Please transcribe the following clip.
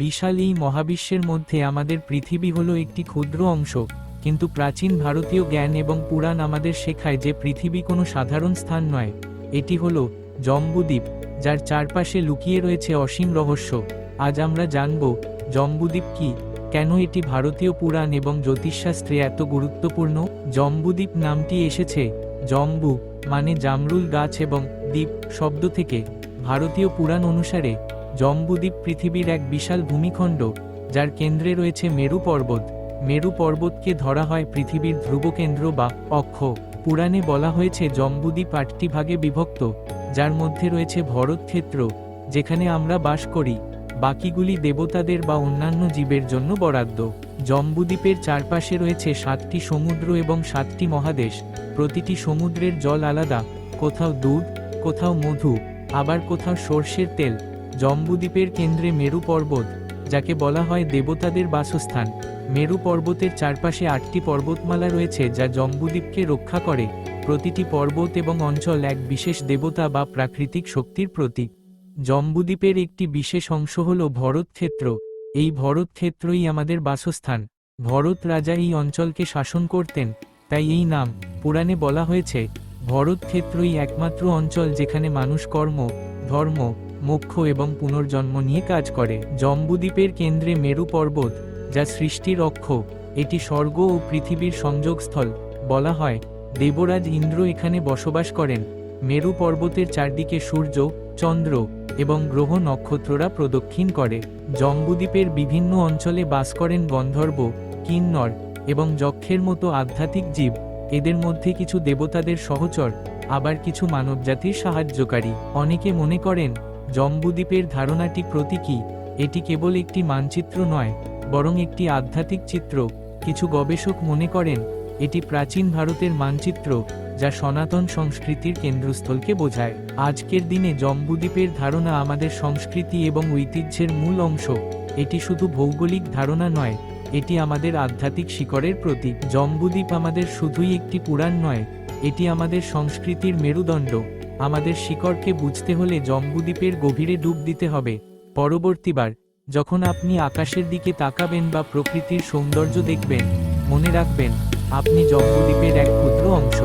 বিশাল এই মহাবিশ্বের মধ্যে আমাদের পৃথিবী হলো একটি ক্ষুদ্র অংশ, কিন্তু প্রাচীন ভারতীয় জ্ঞান এবং পুরাণ আমাদের শেখায় যে পৃথিবী কোনো সাধারণ স্থান নয়। এটি হলো জম্বুদ্বীপ, যার চারপাশে লুকিয়ে রয়েছে অসীম রহস্য। আজ আমরা জানব, জম্বুদ্বীপ কি? কেন এটি ভারতীয় পুরাণ এবং জ্যোতিষশাস্ত্রে এত গুরুত্বপূর্ণ? জম্বুদ্বীপ নামটি এসেছে, জম্বু মানে জামরুল গাছ এবং দ্বীপ শব্দ থেকে। ভারতীয় পুরাণ অনুসারে জম্বুদ্বীপ পৃথিবীর এক বিশাল ভূমিখণ্ড, যার কেন্দ্রে রয়েছে মেরু পর্বত। মেরু পর্বতকে ধরা হয় পৃথিবীর ধ্রুবকেন্দ্র বা অক্ষ। পুরাণে বলা হয়েছে জম্বুদ্বীপ আটটি ভাগে বিভক্ত, যার মধ্যে রয়েছে ভরতক্ষেত্র যেখানে আমরা বাস করি। বাকিগুলি দেবতাদের বা অন্যান্য জীবের জন্য বরাদ্দ। জম্বুদ্বীপের চারপাশে রয়েছে সাতটি সমুদ্র এবং সাতটি মহাদেশ। প্রতিটি সমুদ্রের জল আলাদা, কোথাও দুধ, কোথাও মধু, আবার কোথাও সর্ষের তেল। জম্বুদ্বীপের কেন্দ্রে মেরু পর্বত, যাকে বলা হয় দেবতাদের বাসস্থান। মেরু পর্বতের চারপাশে আটটি পর্বতমালা রয়েছে যা জম্বুদ্বীপকে রক্ষা করে। প্রতিটি পর্বত এবং অঞ্চল এক বিশেষ দেবতা বা প্রাকৃতিক শক্তির প্রতীক। জম্বুদ্বীপের একটি বিশেষ অংশ হল ভরতক্ষেত্র এই ভরতক্ষেত্রই আমাদের বাসস্থান। ভরত রাজা এই অঞ্চলকে শাসন করতেন, তাই এই নাম। পুরাণে বলা হয়েছে ভরতক্ষেত্রই একমাত্র অঞ্চল যেখানে মানুষ কর্ম, ধর্ম মোক্ষ এবং পুনর্জন্ম নিয়ে কাজ করে। জম্বুদ্বীপের কেন্দ্রে মেরু পর্বত, যা সৃষ্টির অক্ষ, এটি স্বর্গ ও পৃথিবীর সংযোগস্থল, বলা হয়। দেবরাজ ইন্দ্র এখানে বসবাস করেন। মেরু পর্বতের চারদিকে সূর্য, চন্দ্র এবং গ্রহ নক্ষত্ররা প্রদক্ষিণ করে। জম্বুদ্বীপের বিভিন্ন অঞ্চলে বাস করেন গন্ধর্ব, কিন্নর এবং যক্ষের মতো আধ্যাত্মিক জীব। এদের মধ্যে কিছু দেবতাদের সহচর, আবার কিছু মানবজাতির সাহায্যকারী। অনেকে মনে করেন জম্বুদ্বীপের ধারণাটি প্রতীকী, এটি কেবল একটি মানচিত্র নয়, বরং একটি আধ্যাত্মিক চিত্র। কিছু গবেষক মনে করেন, এটি প্রাচীন ভারতের মানচিত্র, যা সনাতন সংস্কৃতির কেন্দ্রস্থলকে বোঝায়। আজকের দিনে জম্বুদ্বীপের ধারণা আমাদের সংস্কৃতি এবং ঐতিহ্যের মূল অংশ। এটি শুধু ভৌগোলিক ধারণা নয়, এটি আমাদের আধ্যাত্মিক শিকড়ের প্রতীক। জম্বুদ্বীপ আমাদের শুধুই একটি পুরাণ নয়, এটি আমাদের সংস্কৃতির মেরুদণ্ড। আমাদের শিকড়কে বুঝতে হলে জম্বুদ্বীপের গভীরে ডুব দিতে হবে। পরবর্তীবার, যখন আপনি আকাশের দিকে তাকাবেন বা প্রকৃতির সৌন্দর্য দেখবেন, মনে রাখবেন, আপনি জম্বুদ্বীপের এক ক্ষুদ্র অংশ।